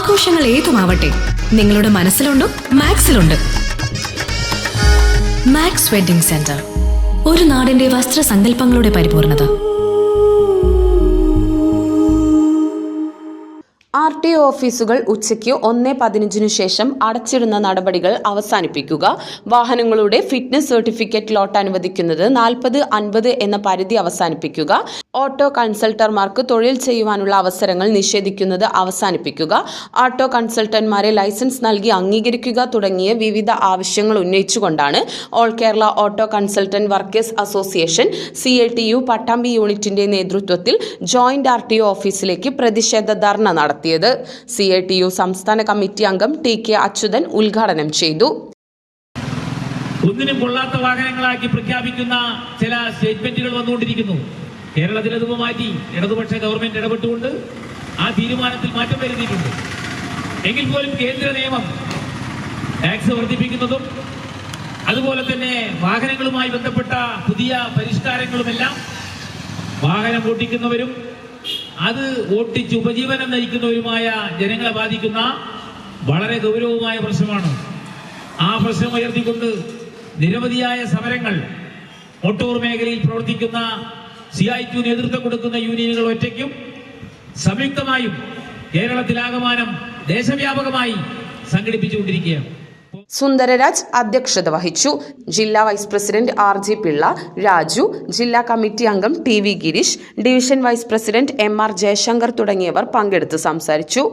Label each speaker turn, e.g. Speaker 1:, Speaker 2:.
Speaker 1: ആഘോഷങ്ങൾ ഏതുമാവട്ടെ നിങ്ങളുടെ മനസ്സിലുണ്ടോ മാക്സിലുണ്ട്. മാക്സ് വെഡിംഗ് സെന്റർ ഒരു നാടിന്റെ വസ്ത്രസങ്കല്പങ്ങളുടെ പരിപൂർണത.
Speaker 2: ആർ ടി ഒ ഓഫീസുകൾ ഉച്ചയ്ക്ക് ഒന്ന് പതിനഞ്ചിനു ശേഷം അടച്ചിടുന്ന നടപടികൾ അവസാനിപ്പിക്കുക. വാഹനങ്ങളുടെ ഫിറ്റ്നസ് സർട്ടിഫിക്കറ്റ് ലോട്ട് അനുവദിക്കുന്നത് നാൽപ്പത് അൻപത് എന്ന പരിധി അവസാനിപ്പിക്കുക. ഓട്ടോ കൺസൾട്ടർമാർക്ക് തൊഴിൽ ചെയ്യുവാനുള്ള അവസരങ്ങൾ നിഷേധിക്കുന്നത് അവസാനിപ്പിക്കുക. ഓട്ടോ കൺസൾട്ടന്മാരെ ലൈസൻസ് നൽകി അംഗീകരിക്കുക തുടങ്ങിയ വിവിധ ആവശ്യങ്ങൾ ഉന്നയിച്ചുകൊണ്ടാണ് all Kerala auto consultant workers association C L T U Pattambi യൂണിറ്റിന്റെ നേതൃത്വത്തിൽ ജോയിന്റ് ആർ ടി ഒ ഓഫീസിലേക്ക് പ്രതിഷേധ ധർണ നടത്തിയത്. സി എ ടി യു സംസ്ഥാന കമ്മിറ്റി അംഗം ടി കെ അച്യുതൻ ഉദ്ഘാടനം ചെയ്തു.
Speaker 3: ഒന്നിനും കൊള്ളാത്ത വാഹനങ്ങളാക്കി പ്രഖ്യാപിക്കുന്ന ചില സ്റ്റേറ്റ്മെന്റുകൾ വന്നുകൊണ്ടിരിക്കുന്നു. കേരളത്തിൽ അത് മാറ്റി ഇടതുപക്ഷ ഗവൺമെന്റ് ഇടപെട്ടുകൊണ്ട് ആ തീരുമാനത്തിൽ മാറ്റം വരുത്തിയിട്ടുണ്ട്. എങ്കിൽ പോലും കേന്ദ്ര നിയമം ടാക്സ് വർദ്ധിപ്പിക്കുന്നതും അതുപോലെ തന്നെ വാഹനങ്ങളുമായി ബന്ധപ്പെട്ട പുതിയ പരിഷ്കാരങ്ങളുമെല്ലാം വാഹനം ഓട്ടിക്കുന്നവരും അത് ഓട്ടിച്ച് ഉപജീവനം നയിക്കുന്നവരുമായ ജനങ്ങളെ ബാധിക്കുന്ന വളരെ ഗൗരവമായ പ്രശ്നമാണ്. ആ പ്രശ്നം ഉയർത്തിക്കൊണ്ട് നിരവധിയായ സമരങ്ങൾ മോട്ടോർ മേഖലയിൽ പ്രവർത്തിക്കുന്ന സി ഐ ടു നേതൃത്വം കൊടുക്കുന്ന യൂണിയനുകൾ ഒറ്റയ്ക്കും സംയുക്തമായും കേരളത്തിലാകമാനം ദേശവ്യാപകമായി സംഘടിപ്പിച്ചുകൊണ്ടിരിക്കുകയാണ്.
Speaker 2: സുന്ദരരാജ് അധ്യക്ഷത വഹിച്ചു. ജില്ലാ vice president R G Pillai Raju ജില്ലാ കമ്മിറ്റി അംഗം T V Girish division vice president M R Jayashankar തുടങ്ങിയവർ പങ്കെടുത്ത് സംസാരിച്ചു.